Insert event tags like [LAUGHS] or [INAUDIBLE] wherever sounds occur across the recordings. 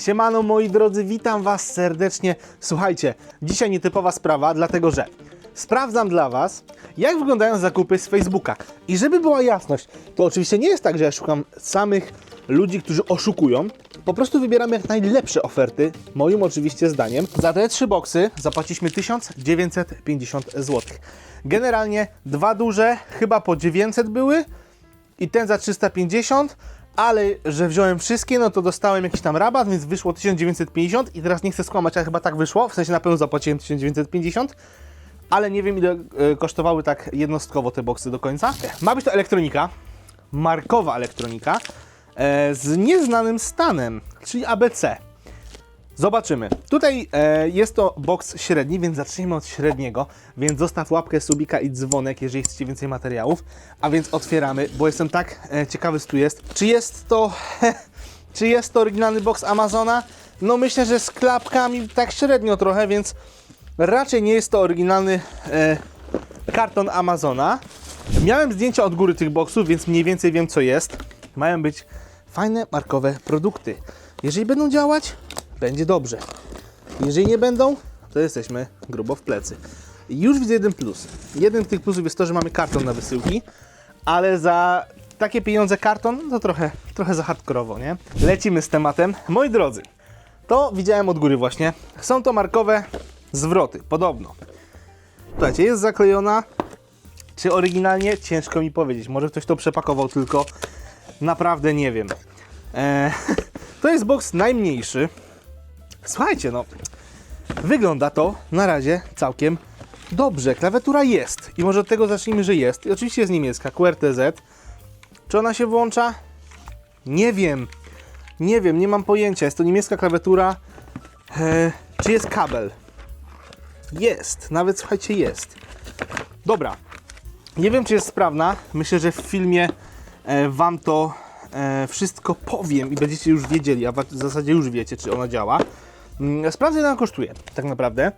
Siemano moi drodzy, witam Was serdecznie. Słuchajcie, dzisiaj nietypowa sprawa, dlatego że sprawdzam dla Was, jak wyglądają zakupy z Facebooka. I żeby była jasność, to oczywiście nie jest tak, że ja szukam samych ludzi, którzy oszukują. Po prostu wybieram jak najlepsze oferty, moim oczywiście zdaniem. Za te trzy boksy zapłaciliśmy 1950 zł. Generalnie dwa duże, chyba po 900 były, i ten za 350, ale że wziąłem wszystkie, no to dostałem jakiś tam rabat, więc wyszło 1950 i teraz nie chcę skłamać, ale chyba tak wyszło, w sensie na pewno zapłaciłem 1950, ale nie wiem ile e, kosztowały tak jednostkowo te boksy do końca. Ma być to elektronika, markowa elektronika, e, z nieznanym stanem, czyli ABC. Zobaczymy. Tutaj e, jest to box średni, więc zacznijmy od średniego. Więc zostaw łapkę, subika i dzwonek, jeżeli chcecie więcej materiałów. A więc otwieramy, bo jestem tak e, ciekawy, co tu jest. Czy jest to... [LAUGHS] czy jest to oryginalny box Amazona? No myślę, że z klapkami tak średnio trochę, więc raczej nie jest to oryginalny e, karton Amazona. Miałem zdjęcia od góry tych boxów, więc mniej więcej wiem, co jest. Mają być fajne, markowe produkty. Jeżeli będą działać, będzie dobrze. Jeżeli nie będą, to jesteśmy grubo w plecy. Już widzę jeden plus. Jeden z tych plusów jest to, że mamy karton na wysyłki, ale za takie pieniądze karton to trochę, trochę za hardkorowo, nie? Lecimy z tematem. Moi drodzy, to widziałem od góry właśnie. Są to markowe zwroty, podobno. Słuchajcie, jest zaklejona. Czy oryginalnie? Ciężko mi powiedzieć. Może ktoś to przepakował tylko. Naprawdę nie wiem. Eee, [LAUGHS] to jest box najmniejszy. Słuchajcie, no. Wygląda to na razie całkiem dobrze. Klawiatura jest. I może od tego zacznijmy, że jest. I oczywiście jest niemiecka, QRTZ. Czy ona się włącza? Nie wiem. Nie wiem, nie mam pojęcia. Jest to niemiecka klawiatura. Eee, czy jest kabel? Jest. Nawet słuchajcie, jest. Dobra. Nie wiem, czy jest sprawna. Myślę, że w filmie e, Wam to e, wszystko powiem i będziecie już wiedzieli, a w zasadzie już wiecie, czy ona działa. Mm, Sprawdzę, ile ona kosztuje, tak naprawdę.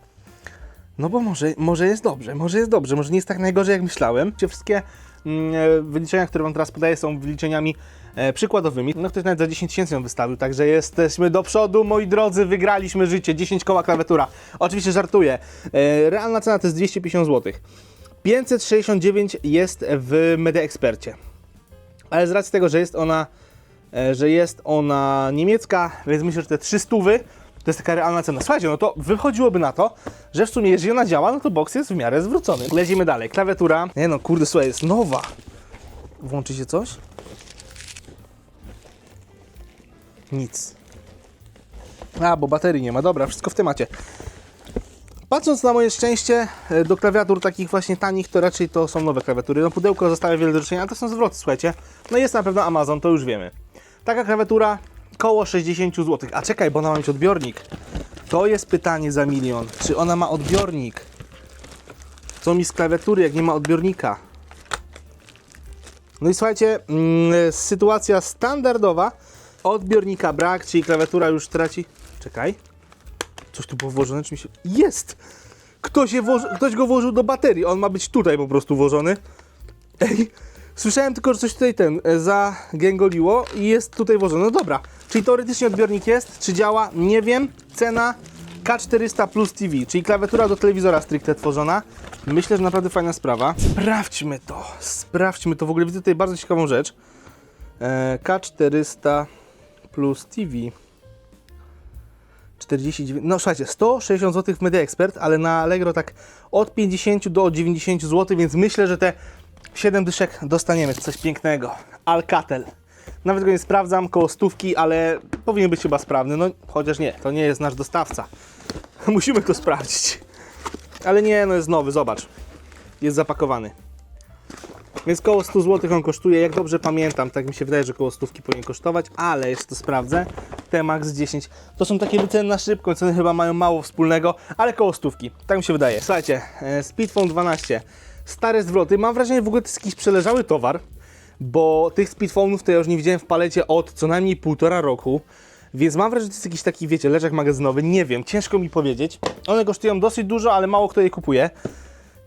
No bo może, może jest dobrze, może jest dobrze, może nie jest tak najgorzej, jak myślałem. Wszystkie mm, e, wyliczenia, które Wam teraz podaję, są wyliczeniami e, przykładowymi. No ktoś nawet za 10 tysięcy ją wystawił, także jesteśmy do przodu, moi drodzy, wygraliśmy życie. 10 koła klawiatura. Oczywiście żartuję. E, realna cena to jest 250 zł. 569 jest w Media. Ale z racji tego, że jest ona, że jest ona niemiecka, więc myślę, że te 300 to jest taka realna cena. Słuchajcie, no to wychodziłoby na to, że w sumie jeżeli ona działa, no to box jest w miarę zwrócony. Lecimy dalej. Klawiatura. Nie no, kurde, słuchaj, jest nowa. Włączy się coś? Nic. A, bo baterii nie ma. Dobra, wszystko w temacie. Patrząc na moje szczęście, e, do klawiatur takich właśnie tanich, to raczej to są nowe klawiatury. No pudełko zostawia wiele do życzenia, a to są zwroty, słuchajcie. No jest na pewno Amazon, to już wiemy. Taka klawiatura koło 60 zł. A czekaj, bo ona ma mieć odbiornik. To jest pytanie za milion. Czy ona ma odbiornik? Co mi z klawiatury, jak nie ma odbiornika? No i słuchajcie, mm, sytuacja standardowa. Odbiornika brak, czyli klawiatura już traci... Czekaj. Coś tu było włożone, czy mi się... Jest! Ktoś, je włoży... Ktoś go włożył do baterii, on ma być tutaj po prostu włożony. Ej, słyszałem tylko, że coś tutaj ten e, zagęgoliło i jest tutaj włożone. No dobra, czyli teoretycznie odbiornik jest, czy działa? Nie wiem. Cena K400 Plus TV, czyli klawiatura do telewizora stricte tworzona. Myślę, że naprawdę fajna sprawa. Sprawdźmy to, sprawdźmy to. W ogóle widzę tutaj bardzo ciekawą rzecz. E, K400 Plus TV. 49, no słuchajcie, 160 zł w Media Expert, ale na Allegro tak od 50 do 90 zł, więc myślę, że te 7 dyszek dostaniemy. Coś pięknego. Alcatel. Nawet go nie sprawdzam, koło stówki, ale powinien być chyba sprawny. No chociaż nie, to nie jest nasz dostawca. [LAUGHS] Musimy to sprawdzić. Ale nie, no jest nowy, zobacz. Jest zapakowany. Więc koło 100 zł on kosztuje, jak dobrze pamiętam, tak mi się wydaje, że koło stówki powinien kosztować, ale jeszcze to sprawdzę. T-Max 10. To są takie wyceny na szybko, ceny chyba mają mało wspólnego, ale koło stówki, tak mi się wydaje. Słuchajcie, e, Speedphone 12, stare zwroty, mam wrażenie, że w ogóle to jest jakiś przeleżały towar, bo tych Speedphone'ów to ja już nie widziałem w palecie od co najmniej półtora roku. Więc mam wrażenie, że to jest jakiś taki, wiecie, leżak magazynowy, nie wiem, ciężko mi powiedzieć. One kosztują dosyć dużo, ale mało kto je kupuje.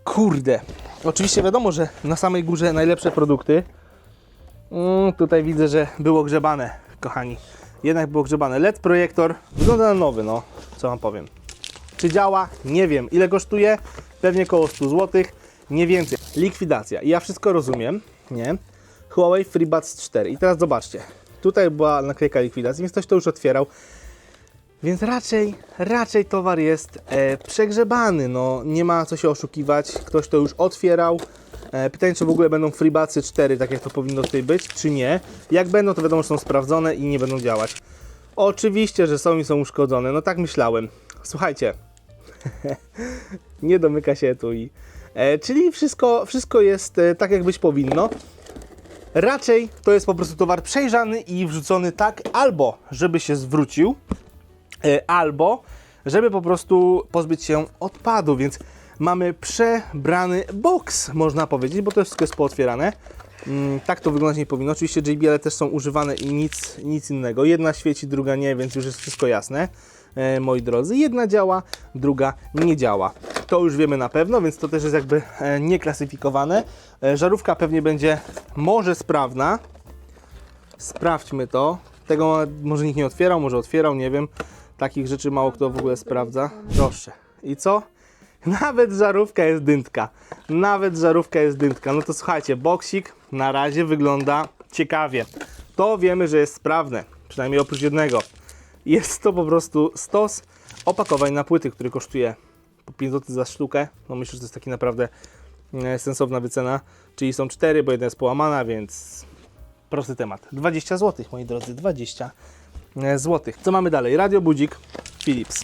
Kurde. Oczywiście wiadomo, że na samej górze najlepsze produkty. Mm, tutaj widzę, że było grzebane, kochani. jednak było grzebane. LED projektor, wygląda na nowy, no, co wam powiem. Czy działa? Nie wiem. Ile kosztuje? Pewnie około 100 zł, nie więcej. Likwidacja. Ja wszystko rozumiem, nie? Huawei FreeBuds 4. I teraz zobaczcie. Tutaj była naklejka likwidacji, więc ktoś to już otwierał. Więc raczej, raczej towar jest e, przegrzebany, no nie ma co się oszukiwać, ktoś to już otwierał. E, pytanie, czy w ogóle będą FreeBudsy 4, tak jak to powinno tutaj być, czy nie. Jak będą, to wiadomo, że są sprawdzone i nie będą działać. Oczywiście, że są i są uszkodzone, no tak myślałem. Słuchajcie, [LAUGHS] nie domyka się tu i... E, czyli wszystko, wszystko jest e, tak, jak być powinno. Raczej to jest po prostu towar przejrzany i wrzucony tak, albo żeby się zwrócił, e, albo żeby po prostu pozbyć się odpadu, więc mamy przebrany box, można powiedzieć, bo to wszystko jest pootwierane. Mm, tak to wyglądać nie powinno. Oczywiście JBL też są używane i nic, nic innego. Jedna świeci, druga nie, więc już jest wszystko jasne. E, moi drodzy, jedna działa, druga nie działa. To już wiemy na pewno, więc to też jest jakby e, nieklasyfikowane. E, żarówka pewnie będzie może sprawna. Sprawdźmy to. Tego może nikt nie otwierał, może otwierał, nie wiem. Takich rzeczy mało kto w ogóle sprawdza. Proszę. I co? [LAUGHS] Nawet żarówka jest dyntka. Nawet żarówka jest dyntka. No to słuchajcie, boksik na razie wygląda ciekawie. To wiemy, że jest sprawne. Przynajmniej oprócz jednego. Jest to po prostu stos opakowań na płyty, który kosztuje po 5 zł za sztukę. No myślę, że to jest taki naprawdę e, sensowna wycena. Czyli są cztery, bo jedna jest połamana, więc prosty temat. 20 zł, moi drodzy, 20 zł. Co mamy dalej? Radio budzik Philips.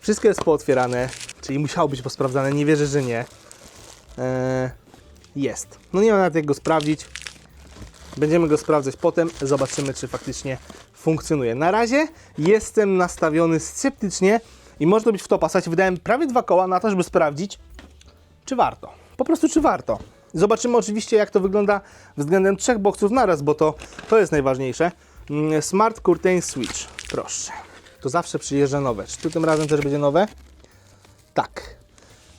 Wszystko jest pootwierane, czyli musiało być posprawdzane. Nie wierzę, że nie. Eee, jest. No nie ma nawet jak go sprawdzić. Będziemy go sprawdzać potem. Zobaczymy, czy faktycznie funkcjonuje. Na razie jestem nastawiony sceptycznie i można być w to pasać. Wydałem prawie dwa koła na to, żeby sprawdzić, czy warto. Po prostu, czy warto. Zobaczymy oczywiście, jak to wygląda względem trzech boksów naraz, bo to, to jest najważniejsze. Mm, Smart Curtain Switch. Proszę. To zawsze przyjeżdża nowe. Czy tu tym razem też będzie nowe? Tak.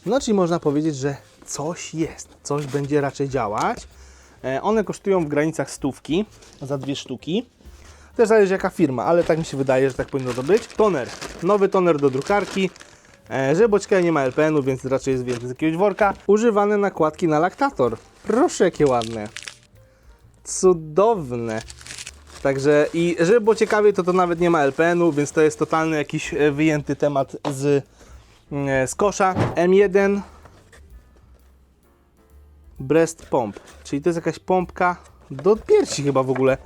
No, czyli można powiedzieć, że coś jest. Coś będzie raczej działać. E, one kosztują w granicach stówki za dwie sztuki. Też zależy jaka firma, ale tak mi się wydaje, że tak powinno to być. Toner. Nowy toner do drukarki. E, Żeboćka nie ma LPN-u, więc raczej jest więcej z jakiegoś worka. Używane nakładki na laktator. Proszę, jakie ładne. Cudowne. Także i żeby było ciekawie, to to nawet nie ma LPN-u, więc to jest totalny jakiś e, wyjęty temat z, e, z kosza. M1 Breast Pomp, czyli to jest jakaś pompka do piersi chyba w ogóle.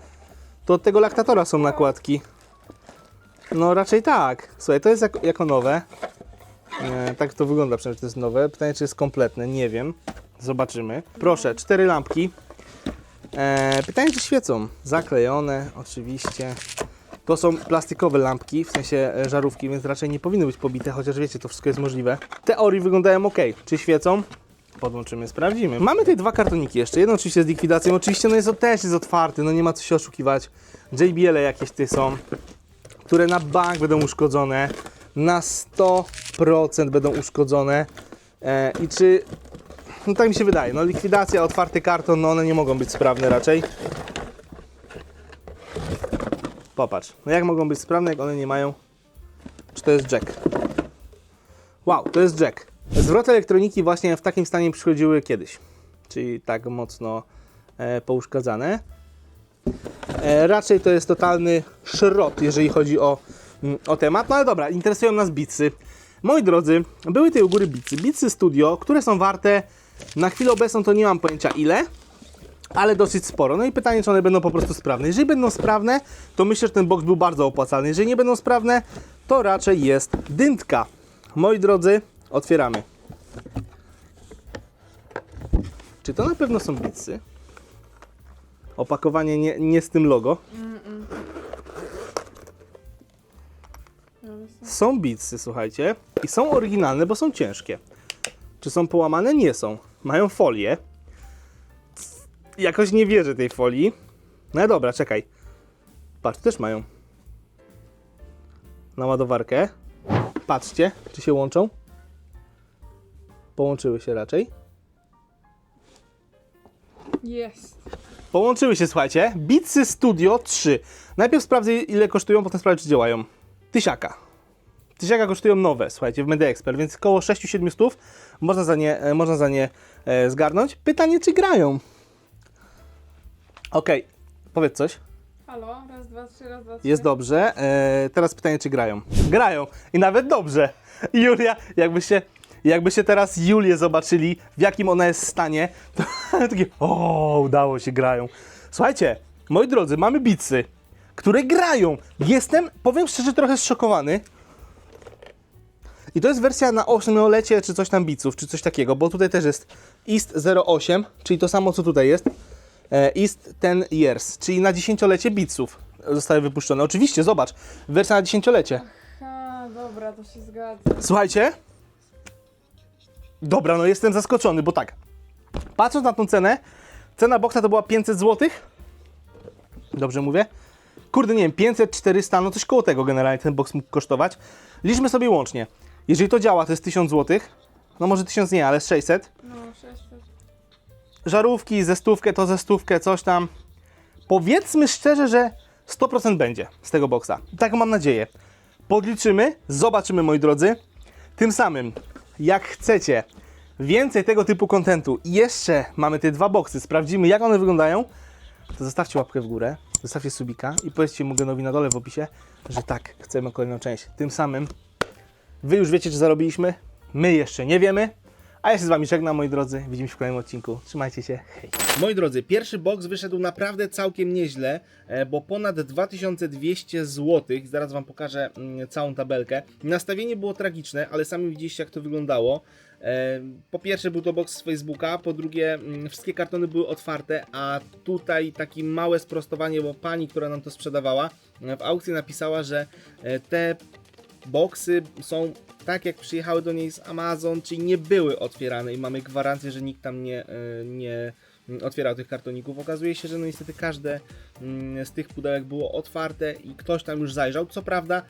To od tego laktatora są nakładki. No raczej tak. Słuchaj, to jest jako, nowe. E, tak to wygląda, przynajmniej to jest nowe. Pytanie, czy jest kompletne, nie wiem. Zobaczymy. Proszę, cztery lampki. E, pytanie, czy świecą? Zaklejone, oczywiście. To są plastikowe lampki, w sensie e, żarówki, więc raczej nie powinny być pobite, chociaż wiecie, to wszystko jest możliwe. Teorii wyglądają ok. Czy świecą? Podłączymy, sprawdzimy. Mamy tutaj dwa kartoniki jeszcze. Jeden oczywiście z likwidacją. Oczywiście no jest, też jest otwarty, no nie ma co się oszukiwać. JBL -e jakieś tutaj są, które na bank będą uszkodzone. Na 100% będą uszkodzone. E, I czy no tak mi się wydaje. No likwidacja, otwarty karton, no one nie mogą być sprawne raczej. Popatrz. No jak mogą być sprawne, jak one nie mają... Czy to jest jack? Wow, to jest jack. Zwroty elektroniki właśnie w takim stanie przychodziły kiedyś. Czyli tak mocno e, pouszkadzane. E, raczej to jest totalny szrot, jeżeli chodzi o, mm, o temat. No ale dobra, interesują nas bicy. Moi drodzy, były tutaj u góry bicy. Bicy Studio, które są warte na chwilę obecną to nie mam pojęcia ile, ale dosyć sporo. No i pytanie, czy one będą po prostu sprawne. Jeżeli będą sprawne, to myślę, że ten box był bardzo opłacalny. Jeżeli nie będą sprawne, to raczej jest dyntka. Moi drodzy, otwieramy. Czy to na pewno są bitsy? Opakowanie nie, nie z tym logo. Są bitsy, słuchajcie. I są oryginalne, bo są ciężkie. Czy są połamane? Nie są. Mają folię. Jakoś nie wierzę tej folii. No dobra, czekaj. Patrz, też mają. Na ładowarkę. Patrzcie, czy się łączą. Połączyły się raczej. Jest. Połączyły się, słuchajcie. Bitsy Studio 3. Najpierw sprawdzę, ile kosztują, potem sprawdzę, czy działają. Tysiaka. Tysiaka kosztują nowe, słuchajcie, w Media Expert, więc około 6-7 stów można za nie, e, można za nie e, zgarnąć. Pytanie, czy grają? Okej, powiedz coś. Halo, raz, dwa, trzy, raz, dwa, trzy. Jest dobrze. E, teraz pytanie, czy grają? Grają. I nawet dobrze. Julia, jakbyście, jakbyście teraz Julię zobaczyli, w jakim ona jest stanie, to [LAUGHS] takie, o, udało się, grają. Słuchajcie, moi drodzy, mamy bicy, które grają. Jestem, powiem szczerze, trochę zszokowany. I to jest wersja na ośmiolecie, czy coś tam biców, czy coś takiego, bo tutaj też jest East 08, czyli to samo, co tutaj jest. E, East 10 Years, czyli na dziesięciolecie biców zostały wypuszczone. Oczywiście, zobacz, wersja na dziesięciolecie. Ha, dobra, to się zgadza. Słuchajcie. Dobra, no jestem zaskoczony, bo tak. Patrząc na tą cenę, cena boksa to była 500 zł. Dobrze mówię? Kurde, nie wiem, 500, 400, no coś koło tego generalnie ten boks mógł kosztować. Liczmy sobie łącznie. Jeżeli to działa, to jest 1000 zł. No może 1000 nie, ale z 600. No, 600. żarówki, ze stówkę, to ze stówkę, coś tam. Powiedzmy szczerze, że 100% będzie z tego boksa. Tak mam nadzieję. Podliczymy, zobaczymy moi drodzy. Tym samym, jak chcecie. Więcej tego typu kontentu. I jeszcze mamy te dwa boksy, sprawdzimy jak one wyglądają, to zostawcie łapkę w górę, zostawcie subika i powiedzcie Mugenowi na dole w opisie, że tak, chcemy kolejną część. Tym samym Wy już wiecie, czy zarobiliśmy, my jeszcze nie wiemy, a ja się z Wami żegnam, moi drodzy. Widzimy się w kolejnym odcinku. Trzymajcie się. Hej. Moi drodzy, pierwszy box wyszedł naprawdę całkiem nieźle, e, bo ponad 2200 zł. Zaraz Wam pokażę mm, całą tabelkę. Nastawienie było tragiczne, ale sami widzieliście, jak to wyglądało. E, Po pierwsze był to box z Facebooka, po drugie mm, wszystkie kartony były otwarte, a tutaj takie małe sprostowanie, bo pani, która nam to sprzedawała w aukcji napisała, że e, te boksy są tak jak przyjechały do niej z Amazon, czyli nie były otwierane i mamy gwarancję, że nikt tam nie, e, nie otwierał tych kartoników. Okazuje się, że no niestety każde mm, z tych pudełek było otwarte i ktoś tam już zajrzał. Co prawda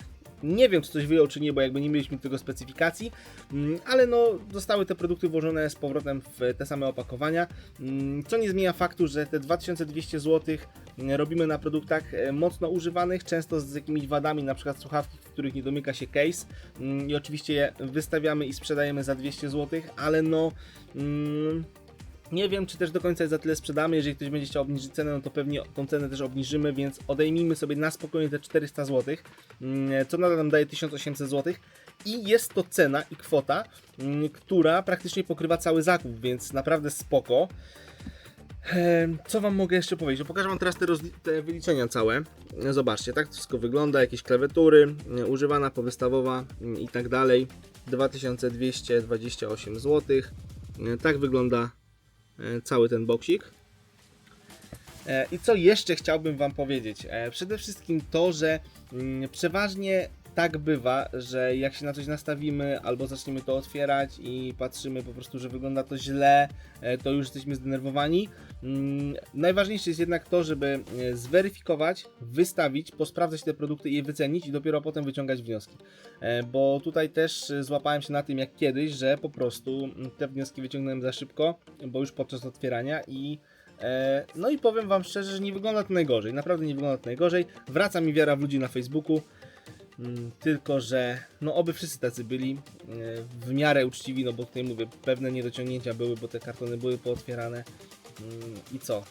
nie wiem, czy coś wyjął, czy nie, bo jakby nie mieliśmy tego specyfikacji, mm, ale no, zostały te produkty włożone z powrotem w te same opakowania, mm, co nie zmienia faktu, że te 2200 zł robimy na produktach e, mocno używanych, często z jakimiś wadami, na przykład słuchawki, w których nie domyka się case. Mm, i oczywiście je wystawiamy i sprzedajemy za 200 zł, ale no... Mm, nie wiem, czy też do końca za tyle sprzedamy. Jeżeli ktoś będzie chciał obniżyć cenę, no to pewnie tą cenę też obniżymy, więc odejmijmy sobie na spokojnie te 400 zł, mm, co nadal nam daje 1800 zł. I jest to cena i kwota, mm, która praktycznie pokrywa cały zakup, więc naprawdę spoko. Em, Co Wam mogę jeszcze powiedzieć? No pokażę Wam teraz te, te wyliczenia całe. Zobaczcie, tak to wszystko wygląda. Jakieś klawiatury, e, używana, powystawowa mm, i tak dalej. 2228 zł. Tak wygląda cały ten boksik. E, I co jeszcze chciałbym Wam powiedzieć? E, Przede wszystkim to, że mm, przeważnie tak bywa, że jak się na coś nastawimy albo zaczniemy to otwierać i patrzymy po prostu, że wygląda to źle, e, to już jesteśmy zdenerwowani. Mm, Najważniejsze jest jednak to, żeby e, zweryfikować, wystawić, posprawdzać te produkty i je wycenić i dopiero potem wyciągać wnioski. E, Bo tutaj też złapałem się na tym jak kiedyś, że po prostu mm, te wnioski wyciągnąłem za szybko, bo już podczas otwierania i No i powiem Wam szczerze, że nie wygląda to najgorzej. Naprawdę nie wygląda to najgorzej. Wraca mi wiara w ludzi na Facebooku. Mm, Tylko, że no oby wszyscy tacy byli e, w miarę uczciwi, no bo tutaj mówię, pewne niedociągnięcia były, bo te kartony były pootwierane. Mm, I co?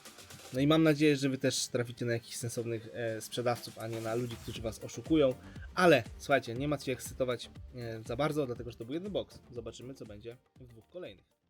No i mam nadzieję, że Wy też traficie na jakichś sensownych e, sprzedawców, a nie na ludzi, którzy Was oszukują. Ale słuchajcie, nie ma się ekscytować e, za bardzo, dlatego że to był jeden box. Zobaczymy, co będzie w dwóch kolejnych.